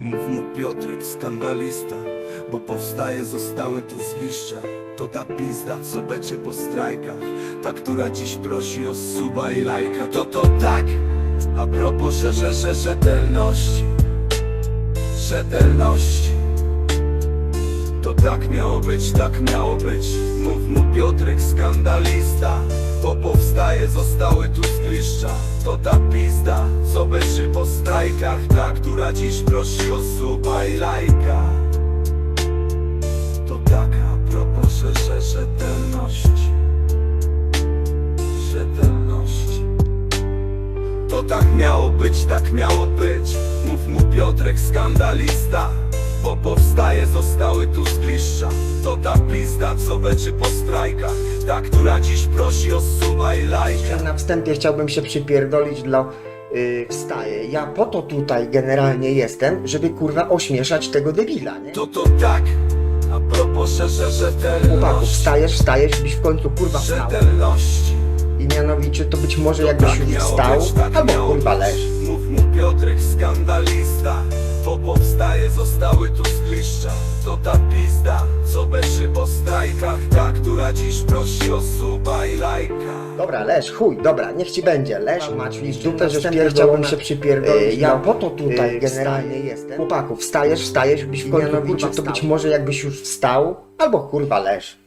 Mów mu Piotrek, skandalista Bo powstaje, zostały tu zgliszcza To ta pizda, co będzie po strajkach. Ta, która dziś prosi o suba i lajka. To to tak, a propos że, że, rzetelności. Rzetelności. To tak miało być, tak miało być. Mów mu Piotrek, skandalista Bo powstaje, zostały tu zgliszcza. To ta po strajkach Ta, która dziś prosi o suba i lajka. To taka propos, rzetelności Rzetelności to tak miało być, tak miało być. Mów mu Piotrek skandalista Bo powstaje, zostały tu zgliszcza. To ta pizda, co beczy po strajkach. Ta, która dziś prosi o suba i lajka. Na wstępie chciałbym się przypierdolić dla yy, wstaje. Ja po to tutaj generalnie jestem, żeby kurwa ośmieszać tego debila, nie? To to tak, a propos, że Chłopaku, rzetelności wstajesz, wstajesz, byś w końcu kurwa wstał. Rzetelności I mianowicie to być może To jakbyś tak już miało wstał, być, tak albo miało kurwa być. leż. Mów mu Piotrek skandalista Bo powstaje, zostały tu zgliszcza To ta pizda, co beczy po strajkach Ta, która dziś prosi o suba Dobra, leż, chuj, dobra, niech ci będzie, leż, Maciu, i dupę, że chciałbym się przypierdolić. ja ja po to tutaj generalnie jestem. Chłopaku, wstajesz, wstajesz, byś w końcu kurwa, to być może jakbyś już wstał, albo kurwa leż.